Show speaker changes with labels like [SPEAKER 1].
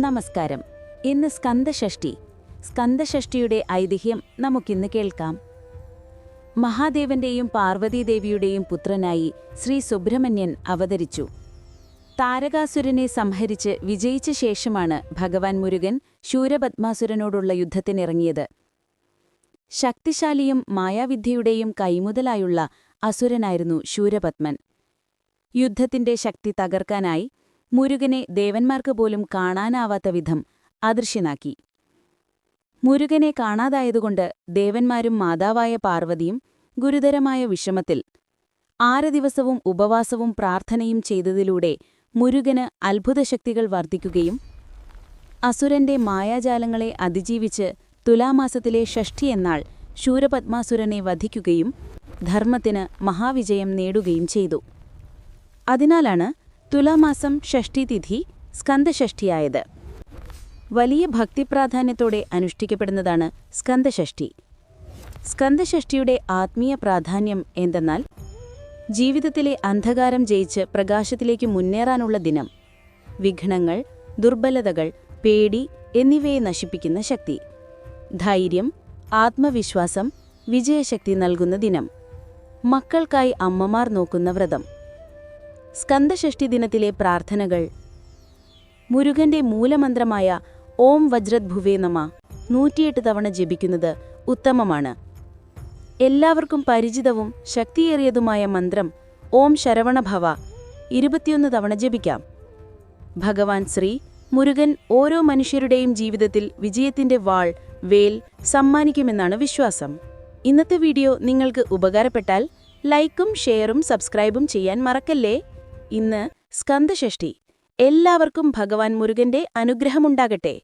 [SPEAKER 1] നമസ്കാരം. ഇന്ന് സ്കന്ദഷഷ്ഠി സ്കന്ദഷഷ്ഠിയുടെ ഐതിഹ്യം നമുക്കിന്ന് കേൾക്കാം. മഹാദേവന്റെയും പാർവതീദേവിയുടെയും പുത്രനായി ശ്രീ സുബ്രഹ്മണ്യൻ അവതരിച്ചു. താരകാസുരനെ സംഹരിച്ച് വിജയിച്ച ശേഷമാണ് ഭഗവാൻ മുരുകൻ ശൂരപത്മാസുരനോടുള്ള യുദ്ധത്തിനിറങ്ങിയത്. ശക്തിശാലിയും മായാവിദ്യയുടെയും കൈമുതലായുള്ള അസുരനായിരുന്നു ശൂരപത്മൻ. യുദ്ധത്തിന്റെ ശക്തി തകർക്കാനായി മുരുകനെ ദേവന്മാർക്ക് പോലും കാണാനാവാത്ത വിധം അദൃശ്യനാക്കി. മുരുകനെ കാണാതായതുകൊണ്ട് ദേവന്മാരും മാതാവായ പാർവതിയും ഗുരുതരമായ വിഷമത്തിൽ ആറ് ദിവസവും ഉപവാസവും പ്രാർത്ഥനയും ചെയ്തതിലൂടെ മുരുകന് അത്ഭുതശക്തികൾ വർദ്ധിക്കുകയും അസുരന്റെ മായാജാലങ്ങളെ അതിജീവിച്ച് തുലാമാസത്തിലെ ഷഷ്ഠി എന്നാൾ ശൂരപത്മാസുരനെ വധിക്കുകയും ധർമ്മത്തിന് മഹാവിജയം നേടുകയും ചെയ്തു. അതിനാലാണ് തുലാമാസം ഷഷ്ഠിതിഥി സ്കന്ദഷഷ്ഠിയായത്. വലിയ ഭക്തിപ്രാധാന്യത്തോടെ അനുഷ്ഠിക്കപ്പെടുന്നതാണ് സ്കന്ദഷഷ്ഠി. സ്കന്ദഷഷ്ഠിയുടെ ആത്മീയ പ്രാധാന്യം എന്തെന്നാൽ ജീവിതത്തിലെ അന്ധകാരം ജയിച്ച് പ്രകാശത്തിലേക്ക് മുന്നേറാനുള്ള ദിനം വിഘ്നങ്ങൾ ദുർബലതകൾ പേടി എന്നിവയെ നശിപ്പിക്കുന്ന ശക്തി ധൈര്യം ആത്മവിശ്വാസം വിജയശക്തി നൽകുന്ന ദിനം മക്കൾക്കായി അമ്മമാർ നോക്കുന്ന വ്രതം. സ്കന്ദഷഷ്ഠി ദിനത്തിലെ പ്രാർത്ഥനകൾ. മുരുകന്റെ മൂലമന്ത്രമായ ഓം വജ്രത് ഭുവേ നമ നൂറ്റിയെട്ട് തവണ ജപിക്കുന്നത് ഉത്തമമാണ്. എല്ലാവർക്കും പരിചിതവും ശക്തിയേറിയതുമായ മന്ത്രം ഓം ശരവണഭവ ഇരുപത്തിയൊന്ന് തവണ ജപിക്കാം. ഭഗവാൻ ശ്രീ മുരുകൻ ഓരോ മനുഷ്യരുടെയും ജീവിതത്തിൽ വിജയത്തിന്റെ വാൾ വേൽ സമ്മാനിക്കുമെന്നാണ് വിശ്വാസം. ഇന്നത്തെ വീഡിയോ നിങ്ങൾക്ക് ഉപകാരപ്പെട്ടാൽ ലൈക്കും ഷെയറും സബ്സ്ക്രൈബും ചെയ്യാൻ മറക്കല്ലേ? ഇന്ന് സ്കന്ദഷഷ്ഠി എല്ലാവർക്കും ഭഗവാൻ മുരുകന്റെ അനുഗ്രഹമുണ്ടാകട്ടെ.